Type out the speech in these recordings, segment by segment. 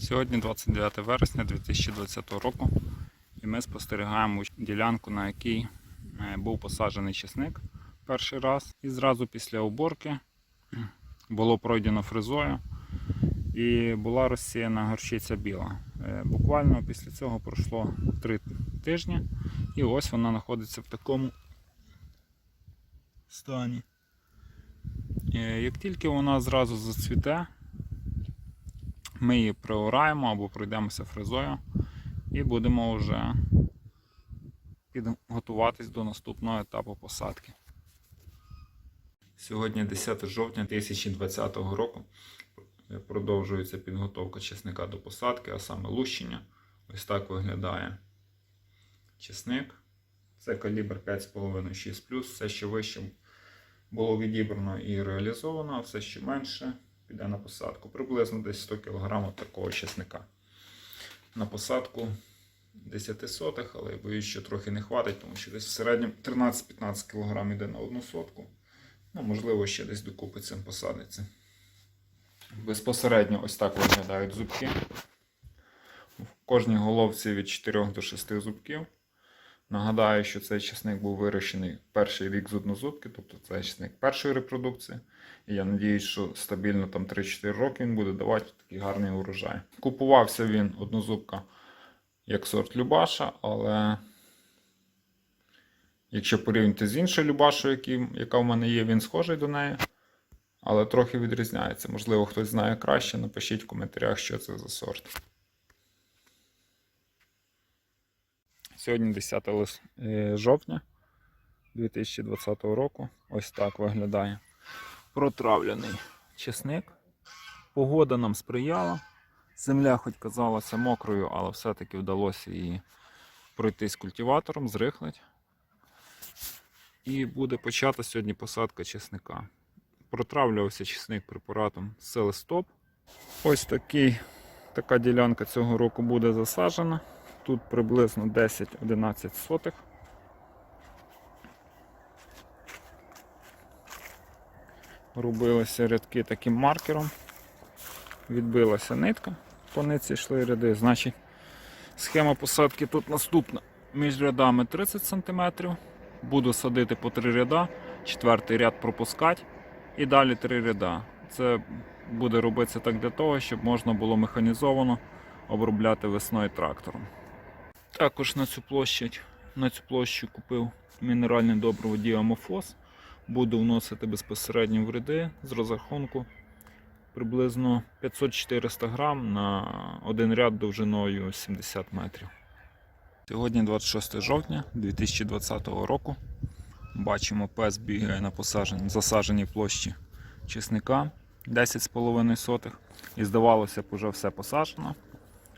Сьогодні 29 вересня 2020 року, і ми спостерігаємо ділянку, на якій е, був посаджений чесник перший раз. І зразу після уборки було пройдено фрезою і була розсіяна горчиця біла. Е, Буквально після цього пройшло 3 тижні, і ось вона знаходиться в такому стані. Е, Як тільки вона зразу зацвіте, ми її приораємо або пройдемося фрезою і будемо вже підготуватись до наступного етапу посадки. Сьогодні 10 жовтня 2020 року продовжується підготовка чесника до посадки, а саме лущення. Ось так виглядає чесник. Це калібр 5,5-6, все ще вище було відібрано і реалізовано, а все ще менше піде на посадку. Приблизно десь 100 кг такого чесника. На посадку 10 сотих, але я боюсь, що трохи не хватить, тому що десь в середньому 13-15 кг йде на одну сотку. Ну, можливо, ще десь докупи цим посадиться. Безпосередньо ось так виглядають зубки. В кожній головці від 4 до 6 зубків. Нагадаю, що цей часник був вирощений перший рік з однозубки, тобто це часник першої репродукції. І я надіюсь, що стабільно там 3-4 роки він буде давати такий гарний урожай. Купувався він однозубка як сорт Любаша, але якщо порівняти з іншою Любашою, яка в мене є, він схожий до неї, але трохи відрізняється. Можливо, хтось знає краще, напишіть в коментарях, що це за сорт. Сьогодні 10 лис- е, жовтня 2020 року. Ось так виглядає протравлений чесник. Погода нам сприяла. Земля, хоч казалася мокрою, але все-таки вдалося її пройтись культиватором, зрихлить. І буде почата сьогодні посадка чесника. Протравлювався чесник препаратом Селестоп. Ось такий, така ділянка цього року буде засаджена. Тут приблизно 10-11 сотих. Робилися рядки таким маркером. Відбилася нитка, по нитці йшли ряди. Значить, схема посадки тут наступна. Між рядами 30 см. Буду садити по три ряда, четвертий ряд пропускати і далі три ряда. Це буде робитися так для того, щоб можна було механізовано обробляти весною трактором. Також на цю площадь, на цю площу купив мінеральне добриво Діамофос. Буду вносити безпосередньо в ряди з розрахунку приблизно 500-400 грам на один ряд довжиною 70 метрів. Сьогодні 26 жовтня 2020 року. Бачимо, пес бігає на посадженні, засадженій площі чесника 10,5 сотих. І здавалося б, уже все посаджено.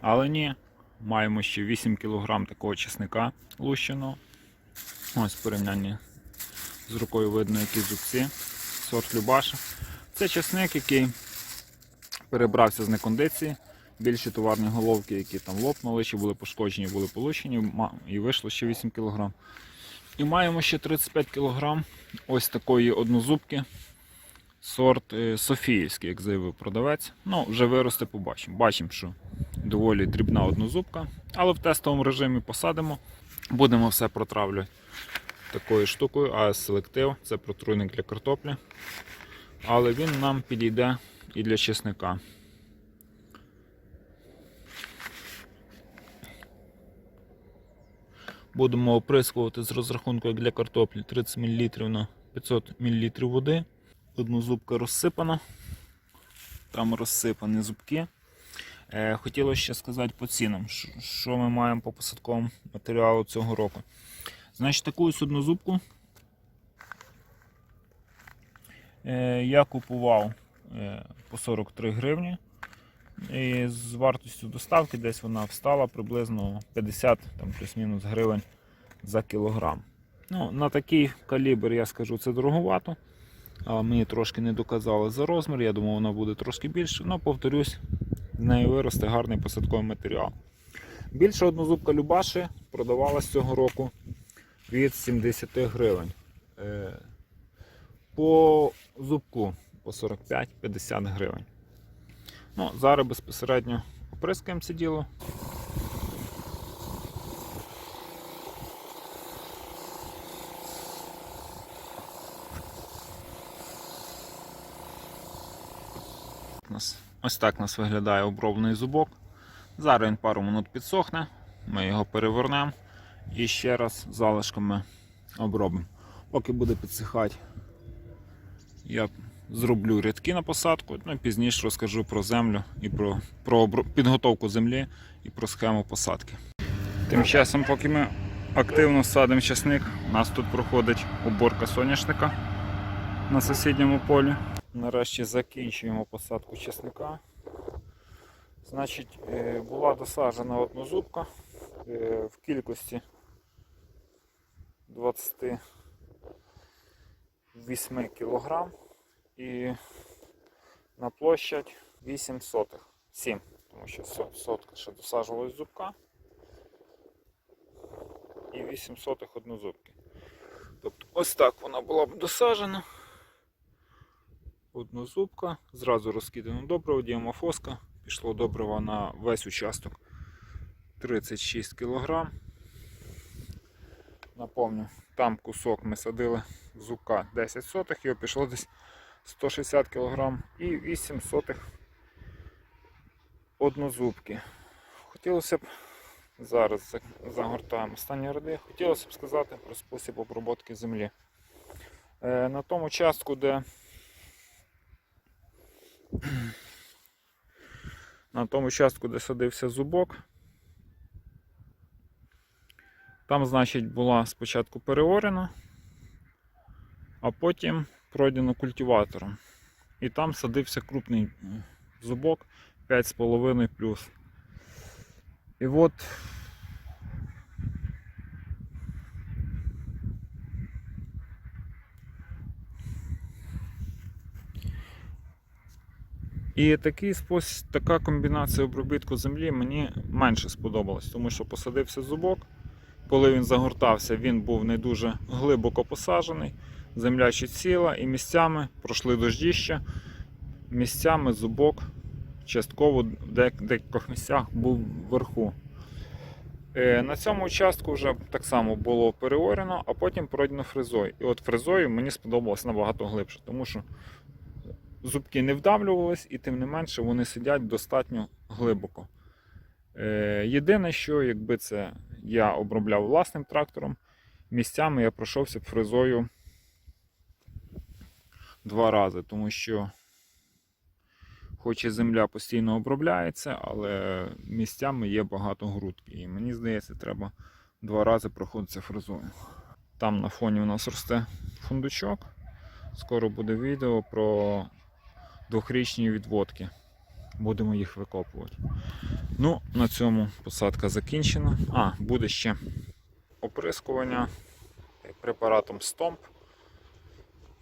Але ні, маємо ще 8 кг такого чесника лущеного. Ось в порівнянні з рукою видно, які зубці. Сорт Любаша. Це чесник, який перебрався з некондиції. Більші товарні головки, які там лопнули, чи були пошкоджені, були получені, і вийшло ще 8 кг. І маємо ще 35 кг ось такої однозубки. Сорт е, Софіївський, як заявив продавець. Ну, вже виросте, побачимо. Бачимо, що доволі дрібна однозубка, але в тестовому режимі посадимо. Будемо все протравлювати такою штукою, АС селектив, це протруйник для картоплі. Але він нам підійде і для чесника. Будемо оприскувати з розрахунку як для картоплі 30 мл на 500 мл води. Одну зубка розсипана. Там розсипані зубки. Е, хотілося ще сказати по цінам, що- ми маємо по посадковому матеріалу цього року. Значить, таку ось одну зубку е, я купував е, по 43 гривні. І з вартістю доставки десь вона встала приблизно 50 там, плюс-мінус гривень за кілограм. Ну, на такий калібр я скажу це дороговато. Мені трошки не доказали за розмір. Я думав, вона буде трошки більше. але повторюсь, з неї виросте гарний посадковий матеріал. Більша однозубка Любаші продавалась цього року від 70 гривень. Е, По зубку по 45-50 гривень. Ну, зараз безпосередньо Оприскуємо це діло. У нас- Ось так у нас виглядає оброблений зубок. Зараз він пару минут підсохне, ми його перевернемо і ще раз залишками обробимо. Поки буде підсихати, я зроблю рядки на посадку, ну пізніше розкажу про землю і про, про підготовку землі і про схему посадки. Тим часом, поки ми активно садимо часник, у нас тут проходить уборка соняшника на сусідньому полі. Нарешті закінчуємо посадку часника. Значить, е, була досаджена однозубка е, в кількості 28 кг і на площадь 8 сотих. 7, тому що сотка ще досаджувалась зубка і 8 сотих однозубки. Тобто ось так вона була б досаджена. Однозубка, зразу розкидано добриво, діамофоска, пішло добриво на весь участок 36 кг. Напомню, там кусок ми садили зубка 10 сотих, його пішло десь 160 кг і 8 сотих однозубки. Хотілося б зараз загортаємо останні ряди. Хотілося б сказати про спосіб обробки землі. Е, На тому частку, де на тому частку, де садився зубок, там, значить, була спочатку переорена, а потім пройдено культиватором. І там садився крупний зубок 5,5 плюс. І от І такий спосіб, така комбінація обробітку землі мені менше сподобалась, тому що посадився зубок. Коли він загортався, він був не дуже глибоко посаджений, земля ще ціла, і місцями пройшли дождіща, місцями зубок частково в декількох місцях був вверху. Е, На цьому участку вже так само було переорено, а потім пройдено фрезою. І от фрезою мені сподобалось набагато глибше, тому що зубки не вдавлювались, і тим не менше вони сидять достатньо глибоко. Е, єдине, що якби це я обробляв власним трактором, місцями я пройшовся б фрезою два рази, тому що, хоч і земля постійно обробляється, але місцями є багато грудки. І мені здається, треба два рази проходитися фрезою. Там на фоні у нас росте фундучок. Скоро буде відео про двохрічні відводки. Будемо їх викопувати. Ну, на цьому посадка закінчена. А, буде ще оприскування препаратом Стомп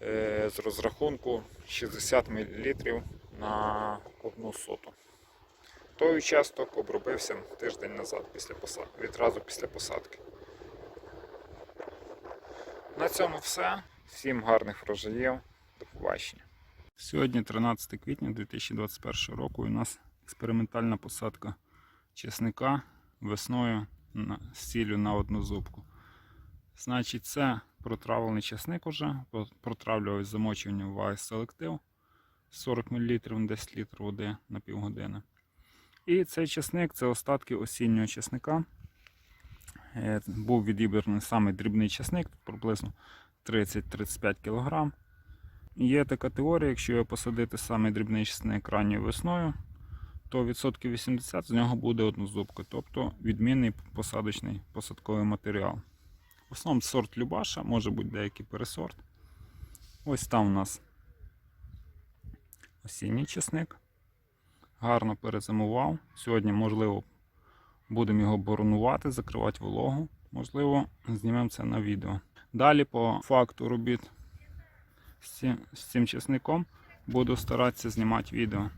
е, з розрахунку 60 мл на одну соту. Той участок обробився тиждень назад після посадки, відразу після посадки. На цьому все. Всім гарних врожаїв. До побачення. Сьогодні 13 квітня 2021 року у нас експериментальна посадка чесника весною з ціллю на одну зубку. Значить, це протравлений чесник уже, про- протравлював замочуванням в Ice селектив 40 мл на 10 літрів води на півгодини. І цей чесник це остатки осіннього чесника. Е, Був відібраний саме дрібний чесник, приблизно 30-35 кг. Є така теорія, якщо його посадити саме дрібний чесник ранньою весною, то відсотків 80 з нього буде однозубка, тобто відмінний посадочний посадковий матеріал. В основному сорт Любаша, може бути деякий пересорт. Ось там у нас осінній чесник. Гарно перезимував. Сьогодні, можливо, будемо його боронувати, закривати вологу. Можливо, знімемо це на відео. Далі по факту робіт з цим чесником буду старатися знімати відео.